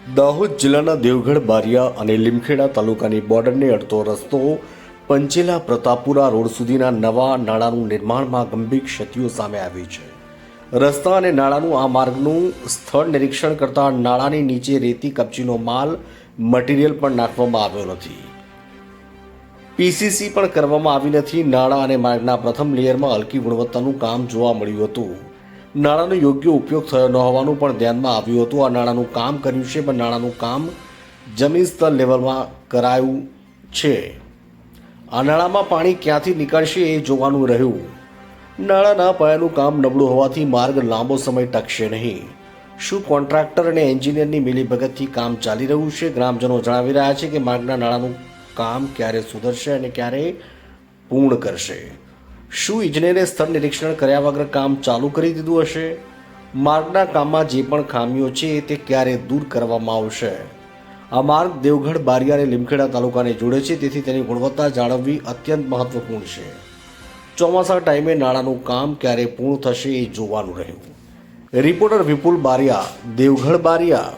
દાહોદ જિલ્લાના દેવગઢ, બારિયા અને લીમખેડા તાલુકાની બોર્ડરને અડતો રસ્તો પંચેલા પ્રતાપુરા રોડ સુધીના નવા નાળાનું નિર્માણમાં ગંભીર ક્ષતિઓ સામે આવી છે. રસ્તા અને નાળાનું આ માર્ગનું સ્થળ નિરીક્ષણ કરતા નાળાની નીચે રેતી કપચીનો માલ મટીરિયલ પણ નાખવામાં આવ્યો નથી. પીસીસી પણ કરવામાં આવી નથી. નાળા અને માર્ગના પ્રથમ લેયરમાં હલકી ગુણવત્તાનું કામ જોવા મળ્યું હતું. નાણાંનો યોગ્ય ઉપયોગ થયો ન હોવાનું પણ ધ્યાનમાં આવ્યું હતું. આ નાણાંનું કામ કર્યું છે, પણ નાણાંનું કામ જમીન સ્તર લેવલમાં કરાયું છે. આ નાળામાં પાણી ક્યાંથી નીકળશે એ જોવાનું રહ્યું. નાણાંના પાયાનું કામ નબળું હોવાથી માર્ગ લાંબો સમય ટકશે નહીં. શું કોન્ટ્રાક્ટર અને એન્જિનિયરની મિલીભગતથી કામ ચાલી રહ્યું છે? ગ્રામજનો જણાવી રહ્યા છે કે માર્ગના નાણાંનું કામ ક્યારે સુધરશે અને ક્યારે પૂર્ણ કરશે. શું ઇજનેરે સ્થળ નિરીક્ષણ કર્યા વગર કામ ચાલુ કરી દીધું હશે? માર્ગના કામમાં જે પણ ખામીઓ છે તે ક્યારે દૂર કરવામાં આવશે? આ માર્ગ દેવગઢ, બારિયા અને લીમખેડા તાલુકાને જોડે છે, તેથી તેની ગુણવત્તા જાળવવી અત્યંત મહત્વપૂર્ણ છે. ચોમાસા ટાઈમે નાળાનું કામ ક્યારે પૂર્ણ થશે એ જોવાનું રહ્યું. રિપોર્ટર વિપુલ બારિયા, દેવગઢ બારિયા.